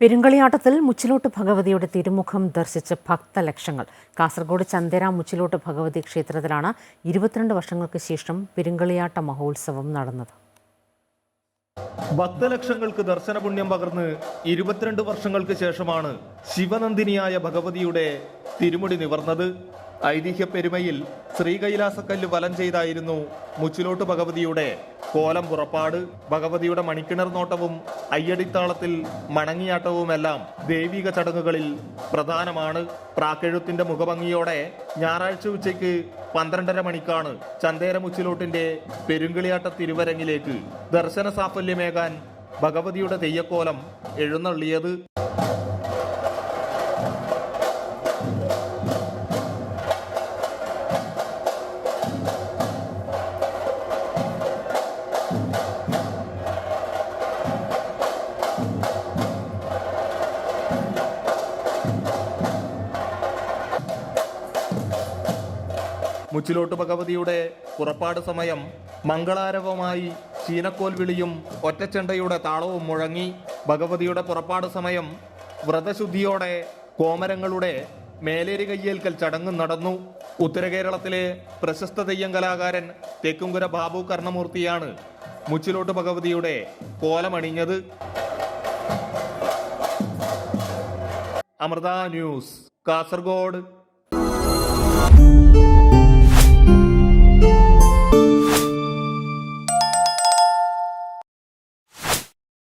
പെരുങ്കളിയാട്ടത്തിൽ മുച്ചിലോട്ട് ഭഗവതിയുടെ തിരുമുഖം ദർശിച്ച് ഭക്തലക്ഷങ്ങൾ. കാസർഗോഡ് ചന്ദേര മുച്ചിലോട്ട് ഭഗവതി ക്ഷേത്രത്തിലാണ് ഇരുപത്തിരണ്ട് വർഷങ്ങൾക്ക് ശേഷം പെരുങ്കളിയാട്ട മഹോത്സവം നടന്നത്. ഭക്തലക്ഷങ്ങൾക്ക് ദർശന പുണ്യം പകർന്ന് ഇരുപത്തിരണ്ട് വർഷങ്ങൾക്ക് ശേഷമാണ് ശിവനന്ദിനിയായ ഭഗവതിയുടെ തിരുമുടി നിവർന്നത്. ഐതിഹ്യ പെരുമയിൽ ശ്രീകൈലാസക്കല്ല് വലം ചെയ്തായിരുന്നു മുച്ചിലോട്ട് ഭഗവതിയുടെ. കോലം പുറപ്പാട് ഭഗവതിയുടെ മണിക്കിണർ നോട്ടവും അയ്യടിത്താളത്തിൽ മണങ്ങിയാട്ടവുമെല്ലാം ദൈവിക ചടങ്ങുകളിൽ പ്രധാനമാണ്. പ്രാക്കെഴുത്തിന്റെ മുഖഭംഗിയോടെ ഞായറാഴ്ച ഉച്ചയ്ക്ക് പന്ത്രണ്ടര മണിക്കാണ് ചന്തേര മുച്ചിലോട്ടിന്റെ പെരുങ്കളിയാട്ട തിരുവരങ്ങിലേക്ക് ദർശന സാഫല്യമേകാൻ ഭഗവതിയുടെ തെയ്യക്കോലം എഴുന്നള്ളിയത്. മുച്ചിലോട്ട് ഭഗവതിയുടെ പുറപ്പാട് സമയം മംഗളാരവമായി ചീനക്കോൽ വിളിയും ഒറ്റച്ചെണ്ടയുടെ താളവും മുഴങ്ങി ഭഗവതിയുടെ പുറപ്പാട് സമയം വ്രതശുദ്ധിയോടെ കോമരങ്ങളുടെ മേലേരി കയ്യേൽക്കൽ ചടങ്ങ് നടന്നു. ഉത്തരകേരളത്തിലെ പ്രശസ്ത തെയ്യം കലാകാരൻ തേക്കുംകുര ബാബു കർണമൂർത്തിയാണ് മുച്ചിലോട്ട് ഭഗവതിയുടെ കോലമണിഞ്ഞത്. അമൃത ന്യൂസ് കാസർഗോഡ്.